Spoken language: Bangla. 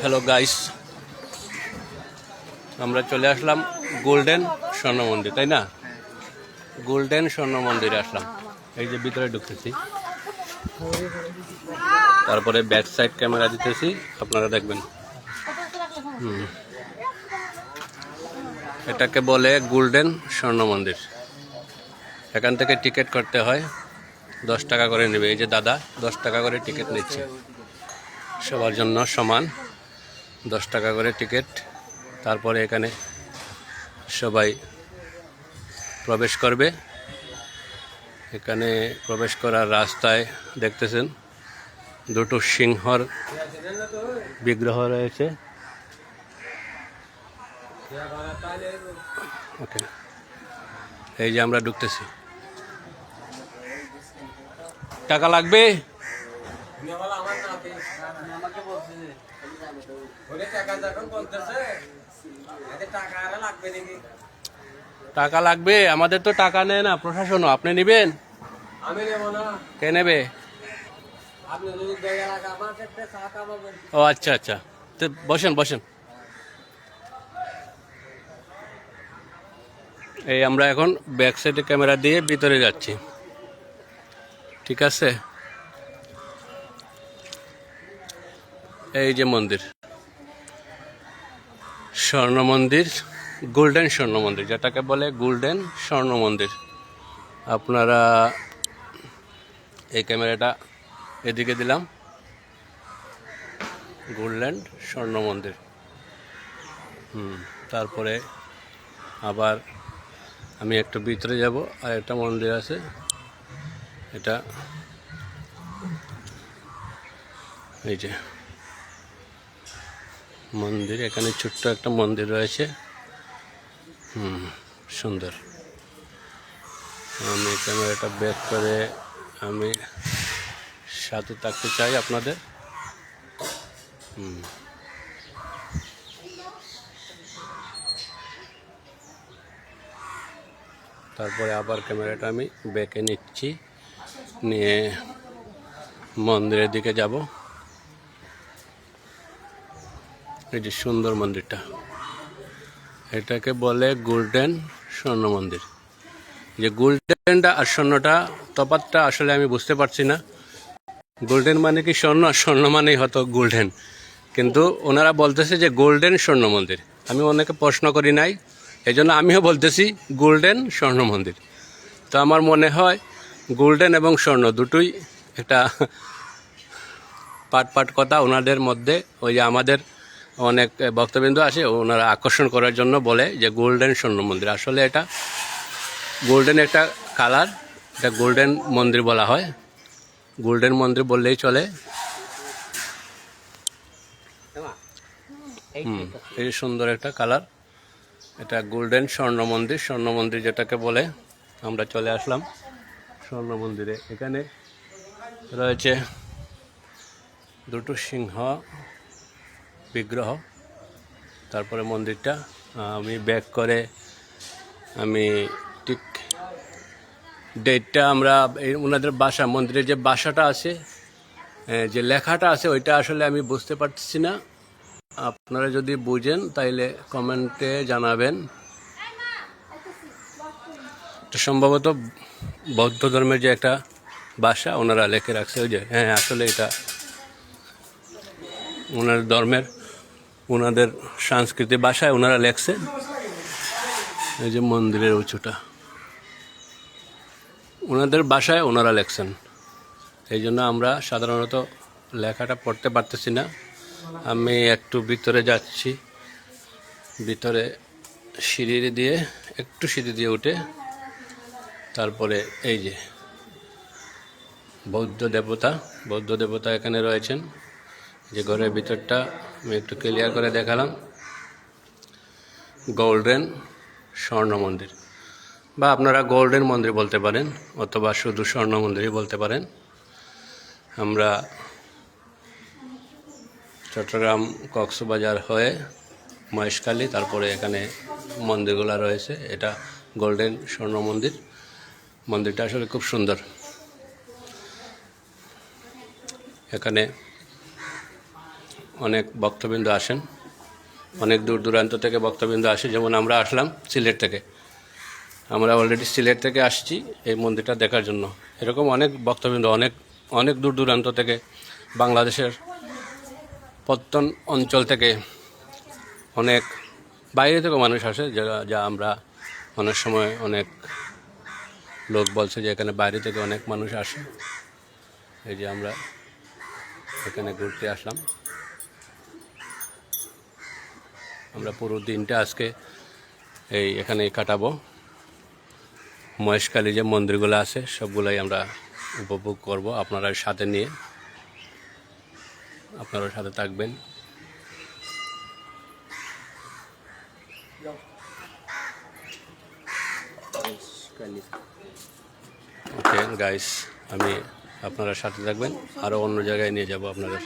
হ্যালো গাইস আমরা চলে আসলাম গোল্ডেন স্বর্ণ মন্দির, তাই না? গোল্ডেন স্বর্ণ মন্দিরে আসলাম। এই যে ভিতরে ঢুকতেছি। তারপরে ব্যাক সাইড ক্যামেরা দিতেছি। আপনারা দেখবেন। এটাকে বলে গোল্ডেন স্বর্ণ মন্দির। এখান থেকে টিকিট করতে হয়। দশ টাকা করে নেবে। এই যে দাদা, দশ টাকা করে টিকিট নিচ্ছে। সবার জন্য সমান। দশ টাকা করে টিকিট। তারপরে এখানে সবাই প্রবেশ করবে। এখানে প্রবেশ করার রাস্তায় দেখতেছেন দুটো সিংহর বিগ্রহ রয়েছে। ওকে। এই যে আমরা ঢুকতেছি। টাকা লাগবে? টাকা লাগবে আমাদের তো টাকা নেয় না প্রশাসনও। আপনি নেবেন? কে নেবে? ও আচ্ছা আচ্ছা। তো বসেন বসেন। এই আমরা এখন ব্যাক সাইডে ক্যামেরা দিয়ে ভিতরে যাচ্ছি। ঠিক আছে? এই যে মন্দির। স্বর্ণ মন্দির গোল্ডেন স্বর্ণ মন্দির যেটাকে বলে গোল্ডেন স্বর্ণ মন্দির আপনারা এই ক্যামেরাটা এদিকে দিলাম। গোল্ডল্যান্ড স্বর্ণ মন্দির হুম, তারপরে আবার আমি একটু ভিতরে যাব, আর একটা মন্দির আছে। এটা এই যে। মন্দির, এখানে ছোট্ট একটা মন্দির রয়েছে। হুম, সুন্দর। আমি ক্যামেরাটা ব্যাক করে আমি সাথে থাকতে চাই আপনাদের। হুম। তারপরে আবার ক্যামেরাটা আমি ব্যাকে নিচ্ছি, নিয়ে মন্দিরের দিকে যাব। এই যে সুন্দর মন্দিরটা। এটাকে বলে গোল্ডেন স্বর্ণ মন্দির। যে গোল্ডেনটা আর স্বর্ণটা তফাতটা আসলে আমি বুঝতে পারছি না। গোল্ডেন মানে কি স্বর্ণ? আর স্বর্ণ মানেই হয়তো গোল্ডেন। কিন্তু ওনারা বলতেছে যে গোল্ডেন স্বর্ণ মন্দির। আমি অনেকে প্রশ্ন করি নাই। এই জন্য আমিও বলতেছি গোল্ডেন স্বর্ণ মন্দির। তো আমার মনে হয় গোল্ডেন এবং স্বর্ণ দুটোই একটা পাট পাট কথা ওনাদের মধ্যে, ওই যে আমাদের অনেক ভক্তবিন্দু আছে ওনারা আকর্ষণ করার জন্য বলে যে গোল্ডেন স্বর্ণ মন্দির। আসলে এটা গোল্ডেন একটা কালার এটা গোল্ডেন মন্দির বলা হয়। গোল্ডেন মন্দির বললেই চলে। হুম এই সুন্দর একটা কালার। এটা গোল্ডেন স্বর্ণ মন্দির। স্বর্ণ মন্দির যেটাকে বলে আমরা চলে আসলাম স্বর্ণ মন্দিরে। এখানে রয়েছে দুটো সিংহ। বিগ্রহ। তারপরে মন্দিরটা, আমি ব্যাক করে, আমি ঠিক ডেটটা আমরা, এই ওনাদের বাসা, মন্দিরের যে বাসাটা আছে যে লেখাটা আছে, ওইটা আসলে আমি বুঝতে পারছি না। আপনারা যদি বুঝেন, তাইলে কমেন্টে জানাবেন। তো সম্ভবত বৌদ্ধ ধর্মের যে একটা বাসা, ওনারা লেখে রাখছে, ওই যে হ্যাঁ আসলে এটা ওনার ধর্মের, ওনাদের সাংস্কৃতিক ভাষায় ওনারা লেখছে। এই যে মন্দিরের উঁচুটা। ওনাদের বাসায় ওনারা লেখছেন। এই জন্য আমরা সাধারণত লেখাটা পড়তে পারতেছি না। আমি একটু ভিতরে যাচ্ছি। ভিতরে সিঁড়ি দিয়ে, একটু সিঁড়ি দিয়ে উঠে তারপরে এই যে বৌদ্ধ দেবতা বৌদ্ধ দেবতা এখানে রয়েছেন। যে ঘরের ভিতরটা আমি একটু ক্লিয়ার করে দেখালাম। গোল্ডেন স্বর্ণ মন্দির। বা আপনারা গোল্ডেন মন্দির বলতে পারেন, অথবা শুধু স্বর্ণ মন্দিরই বলতে পারেন। আমরা চট্টগ্রাম কক্সবাজার হয়ে মহেশখালী, তারপরে এখানে মন্দিরগুলো রয়েছে। এটা গোল্ডেন স্বর্ণ মন্দির। মন্দিরটা আসলে খুব সুন্দর। এখানে অনেক ভক্তবৃন্দ আসেন। অনেক দূর দূরান্ত থেকে ভক্তবৃন্দ আসে, যেমন আমরা আসলাম সিলেট থেকে। আমরা অলরেডি সিলেট থেকে আসছি এই মন্দিরটা দেখার জন্য। এরকম অনেক ভক্তবৃন্দ অনেক অনেক দূর দূরান্ত থেকে বাংলাদেশের প্রত্যন অঞ্চল থেকে অনেক, বাইরে থেকেও মানুষ আসে, যা যা আমরা অনেক সময় অনেক লোক বলছে যে এখানে বাইরে থেকে অনেক মানুষ আসে। এই যে আমরা এখানে ঘুরতে আসলাম। আমরা পুরো দিনটা আজকে এই এখানে কাটাবো। মহেশকালী যে মন্দিরগুলো আছে, সবগুলাই আমরা উপভোগ করব আপনারা সাথে নিয়ে। আপনারা সাথে থাকবেন। ওকে গাইস আমি আপনারা সাথে থাকবেন। আরও অন্য জায়গায় নিয়ে যাব আপনাদের।